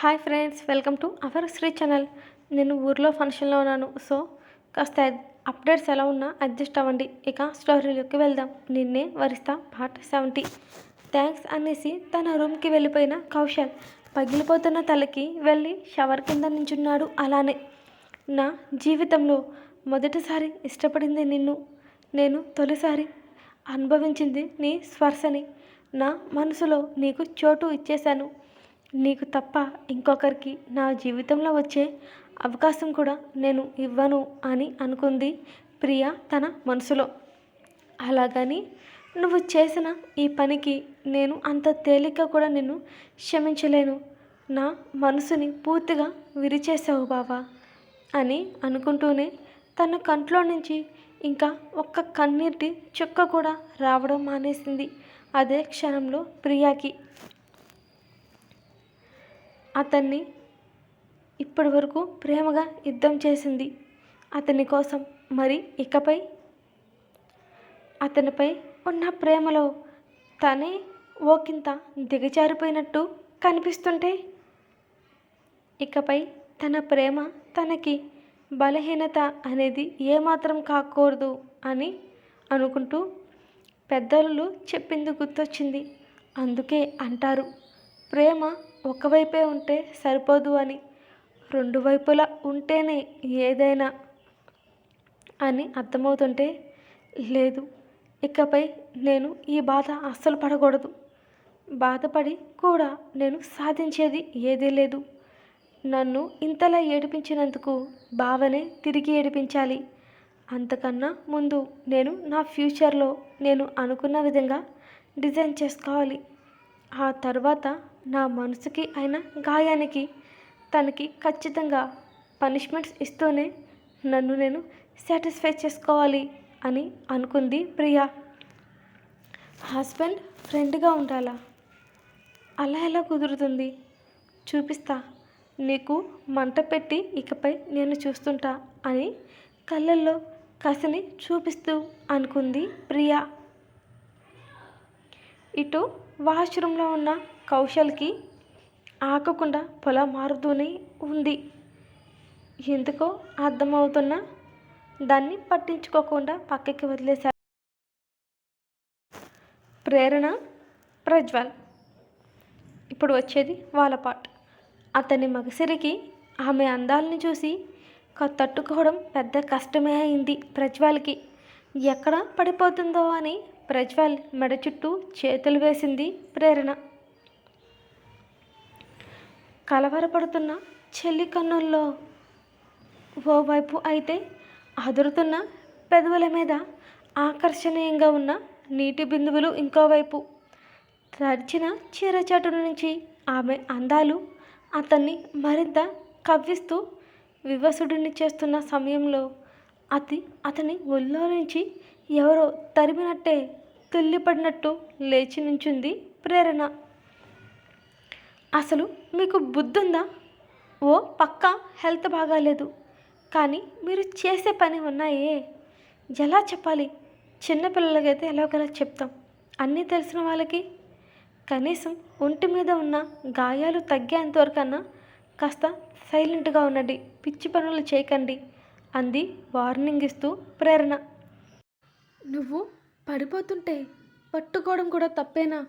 Hi friends welcome to our Shri channel. నేను ఊర్లో ఫంక్షన్లో ఉన్నాను. సో కాస్త అప్డేట్స్ ఎలా ఉన్నా అడ్జస్ట్ అవ్వండి. ఇక స్టోరీలోకి వెళ్దాం. నిన్నే వరిస్తా పార్ట్ సెవెంటీ. థ్యాంక్స్ అనేసి తన రూమ్కి వెళ్ళిపోయిన కౌశల్ పగిలిపోతున్న తలకి వెళ్ళి షవర్ కింద నించున్నాడు అలానే. నా జీవితంలో మొదటిసారి ఇష్టపడింది నిన్ను. నేను తొలిసారి అనుభవించింది నీ స్పర్శని. నా మనసులో నీకు చోటు ఇచ్చేశాను. నీకు తప్ప ఇంకొకరికి నా జీవితంలో వచ్చే అవకాశం కూడా నేను ఇవ్వను అని అనుకుంది ప్రియ తన మనసులో. అలాగని నువ్వు చేసిన ఈ పనికి నేను అంత తేలిక కూడా నిన్ను క్షమించలేను. నా మనసుని పూర్తిగా విరిచేసావు బావా అని అనుకుంటూనే తన కంట్లో నుంచి ఇంకా ఒక్క కన్నీటి చుక్క కూడా రావడం మానేసింది. అదే క్షణంలో ప్రియాకి అతన్ని ఇప్పటి వరకు ప్రేమగా యుద్ధం చేసింది. అతని కోసం మరి ఇకపై? అతనిపై ఉన్న ప్రేమలో తనే ఓకింత దిగజారిపోయినట్టు కనిపిస్తుంటే? ఇకపై తన ప్రేమ తనకి బలహీనత అనేది ఏమాత్రం కాకూడదు అని అనుకుంటూ పెద్దలు చెప్పింది గుర్తొచ్చింది. అందుకే అంటారు ప్రేమ ఒకవైపే ఉంటే సరిపోదు అని రెండు వైపులా ఉంటేనే ఏదైనా అని అర్థమవుతుంటే లేదు. ఇకపై నేను ఈ బాధ అస్సలు పడకూడదు. బాధపడి కూడా నేను సాధించేది ఏదీ లేదు. నన్ను ఇంతలా ఏడిపించినందుకు బావనే తిరిగి ఏడిపించాలి. అంతకన్నా ముందు నేను నా ఫ్యూచర్లో నేను అనుకున్న విధంగా డిజైన్ చేసుకోవాలి. ఆ తర్వాత నా మనసుకి అయిన గాయానికి తనకి ఖచ్చితంగా పనిష్మెంట్స్ ఇస్తూనే నన్ను నేను సాటిస్ఫై చేసుకోవాలి అని అనుకుంది ప్రియా. హస్బెండ్ ఫ్రెండ్గా ఉండాలా? అలా ఎలా కుదురుతుంది? చూపిస్తా. నీకు మంట పెట్టి ఇకపై నేను చూస్తుంటా అని కళ్ళల్లో కసిని చూపిస్తూ అనుకుంది ప్రియా. ఇటు వాష్రూమ్లో ఉన్న కౌశల్కి ఆగకుండా పొల మారుతూనే ఉంది. ఎందుకో అర్థమవుతున్నా దాన్ని పట్టించుకోకుండా పక్కకి వదిలేశారు ప్రేరణ ప్రజ్వల్. ఇప్పుడు వచ్చేది వాళ్ళపాట్ అతని మగసిరికి ఆమె అందాలని చూసి తట్టుకోవడం పెద్ద కష్టమే అయింది ప్రజ్వల్కి. ఎక్కడ పడిపోతుందో అని ప్రజ్వల్ మెడ చుట్టూ చేతులు వేసింది ప్రేరణ. కలవరపడుతున్న చెల్లి కన్నుల్లో ఓవైపు అయితే అదురుతున్న పెదవుల మీద ఆకర్షణీయంగా ఉన్న నీటి బిందువులు ఇంకోవైపు. తడిచిన చీరచాటు నుంచి ఆమె అందాలు అతన్ని మరింత కవ్విస్తూ వివసుడిని చేస్తున్న సమయంలో అతి అతని ఒళ్ళో నుంచి ఎవరో తరిమినట్టే తుల్లిపడినట్టు లేచి నుంచుంది ప్రేరణ. అసలు మీకు బుద్ధుందా? ఓ పక్క హెల్త్ బాగాలేదు. కానీ మీరు చేసే పని ఉన్నాయే. ఎలా చెప్పాలి? చిన్నపిల్లలకైతే ఎలాగోలా చెప్తాం. అన్నీ తెలిసిన వాళ్ళకి. కనీసం ఒంటి మీద ఉన్న గాయాలు తగ్గేంతవరకన్నా కాస్త సైలెంట్గా ఉండండి. పిచ్చి పనులు చేయకండి అంది వార్నింగ్ ఇస్తూ ప్రేరణ. నువ్వు పడిపోతుంటే పట్టుకోవడం కూడా తప్పేనా?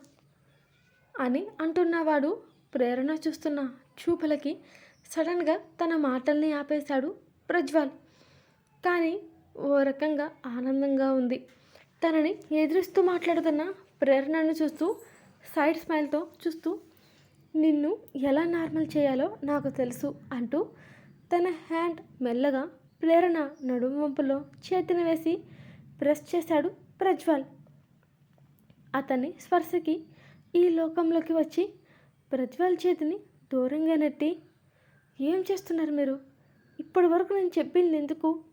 అని అంటున్నవాడు ప్రేరణ చూస్తున్న చూపులకి సడన్గా తన మాటల్ని ఆపేశాడు ప్రజ్వల్. కానీ ఓ రకంగా ఆనందంగా ఉంది. తనని ఎదురిస్తూ మాట్లాడుతున్న ప్రేరణను చూస్తూ సైడ్ స్మైల్తో చూస్తూ నిన్ను ఎలా నార్మల్ చేయాలో నాకు తెలుసు అంటూ తన హ్యాండ్ మెల్లగా ప్రేరణ నడుము వంపులో చేతిని వేసి ప్రెస్ చేశాడు ప్రజ్వల్. అతని స్పర్శకి ఈ లోకంలోకి వచ్చి ప్రజ్వల్ చేతిని దూరంగా నెట్టి ఏం చేస్తున్నారు మీరు? ఇప్పటి వరకు నేను చెప్పింది ఎందుకు?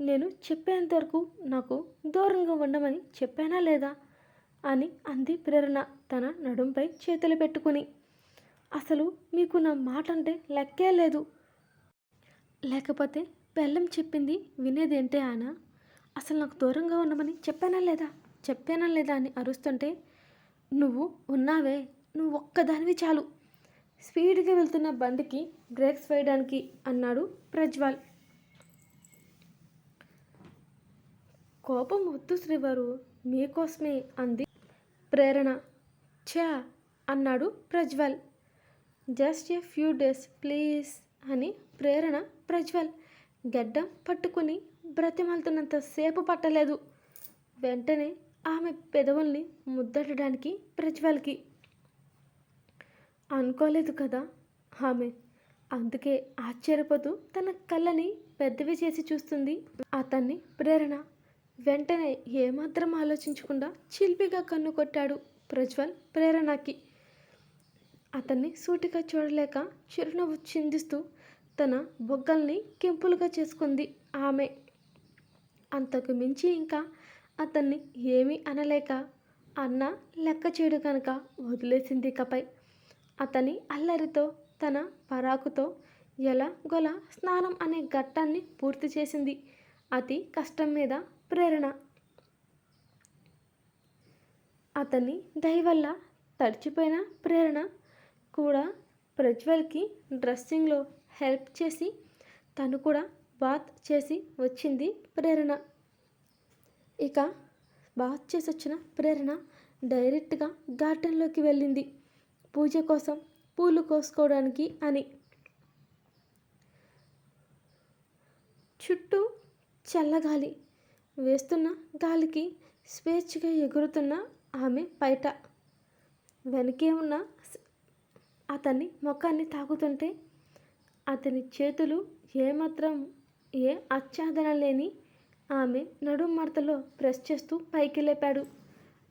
నేను చెప్పేంతవరకు నాకు దూరంగా ఉండమని చెప్పానా లేదా? అని అంది ప్రేరణ తన నడుంపై చేతులు పెట్టుకుని. అసలు మీకు నా మాట అంటే లెక్కే లేదు. లేకపోతే బెల్లం చెప్పింది వినేదేంటే ఆయన? అసలు నాకు దూరంగా ఉండమని చెప్పానా లేదా? చెప్పానా లేదా? అని అరుస్తుంటే నువ్వు ఉన్నావే. నువ్వు ఒక్కదానివి చాలు. స్పీడ్గా వెళ్తున్న బండికి బ్రేక్స్ వేయడానికి అన్నాడు ప్రజ్వాల్. కోపం వద్దు శ్రీవారు మీకోసమే అంది ప్రేరణ. ఛా అన్నాడు Prajwal. Just a few days please అని ప్రేరణ ప్రజ్వల్ గడ్డం పట్టుకుని బ్రతిమాలుతున్నంత సేపు పట్టలేదు. వెంటనే ఆమె పెదవుల్ని ముద్దటడానికి ప్రజ్వల్కి అనుకోలేదు కదా? ఆమె. అందుకే ఆశ్చర్యపోతూ తన కళ్ళని పెద్దవి చేసి చూస్తుంది అతన్ని ప్రేరణ. వెంటనే ఏమాత్రం ఆలోచించకుండా చిల్పిగా కన్ను కొట్టాడు ప్రజ్వల్ ప్రేరణకి. అతన్ని సూటిగా చూడలేక చిరునవ్వు చిందిస్తూ తన బొగ్గల్ని కెంపులుగా చేసుకుంది ఆమె. అంతకు మించి ఇంకా అతన్ని ఏమీ అనలేక అన్న లెక్క చేయడు కనుక వదిలేసింది ఇకపై. అతని అల్లరితో తన పరాకుతో ఎలా గొల స్నానం అనే ఘట్టాన్ని పూర్తి చేసింది. అతి కష్టం మీద ప్రేరణ. అతని దయ వల్ల తడిచిపోయిన ప్రేరణ కూడా ప్రజ్వల్కి డ్రెస్సింగ్లో హెల్ప్ చేసి తను కూడా బాత్ చేసి వచ్చింది ప్రేరణ. ఇక బాత్ చేసి వచ్చిన ప్రేరణ డైరెక్ట్గా గార్డెన్లోకి వెళ్ళింది. పూజ కోసం పూలు కోసుకోవడానికి అని. చుట్టూ చల్లగాలి వేస్తున్న గాలికి స్వేచ్ఛగా ఎగురుతున్న ఆమె బయట. వెనకే ఉన్న అతన్ని అతని ముఖాన్ని తాకుతుంటే అతని చేతులు ఏమాత్రం ఏ ఆచ్ఛాదన లేని ఆమె నడుం మడతలో ప్రెస్ చేస్తూ పైకి లేపాడు.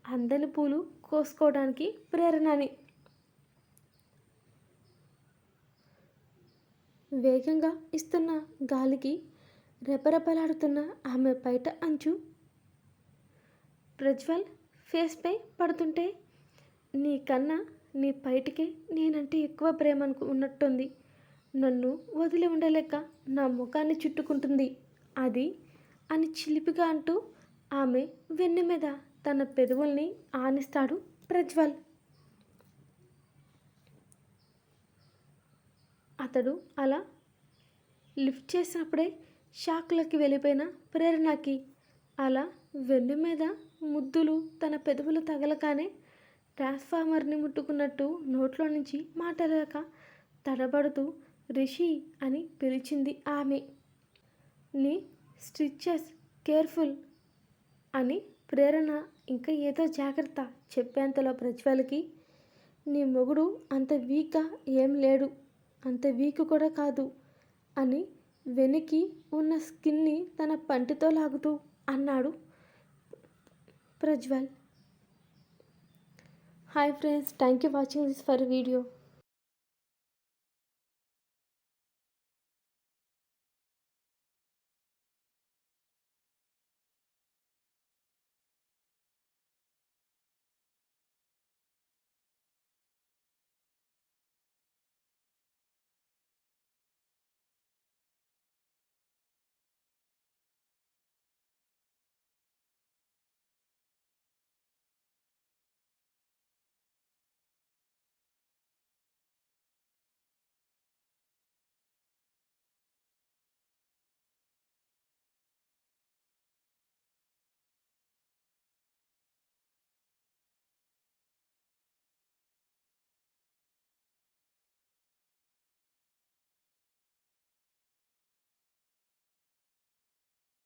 అందని పూలు కోసుకోవడానికి ప్రేరణని వేగంగా ఇస్తున్న గాలికి రెపరెపలాడుతున్న ఆమె బయట అంచు. ప్రజ్వల్ ఫేస్పై పడుతుంటే నీ కన్నా నీ బయటికే నేనంటే ఎక్కువ ప్రేమ అనుకు ఉన్నట్టుంది. నన్ను వదిలి ఉండలేక నా ముఖాన్ని చుట్టుకుంటుంది. అది అని చిలిపిగా అంటూ ఆమె వెన్ను మీద తన పెదవుల్ని ఆనిస్తాడు ప్రజ్వల్. అతడు అలా లిఫ్ట్ చేసినప్పుడే షాక్లోకి వెళ్ళిపోయిన ప్రేరణకి అలా వెన్ను మీద ముద్దులు తన పెదవులు తగలగానే ట్రాన్స్ఫార్మర్ని ముట్టుకున్నట్టు నోట్లో నుంచి మాట్లాడక తడబడుతూ రిషి అని పిలిచింది ఆమె. నీ స్టిచెస్ కేర్ఫుల్ అని ప్రేరణ ఇంకా ఏదో జాగ్రత్త చెప్పేంతలో ప్రజ్వలకి నీ మొగుడు అంత వీక్గా ఏం లేడు. అంత వీక్ కూడా కాదు అని వెనక్కి ఉన్న స్కిన్ని తన పంటితో లాగుతూ అన్నాడు Prajwal. Hi friends thank you watching this for video.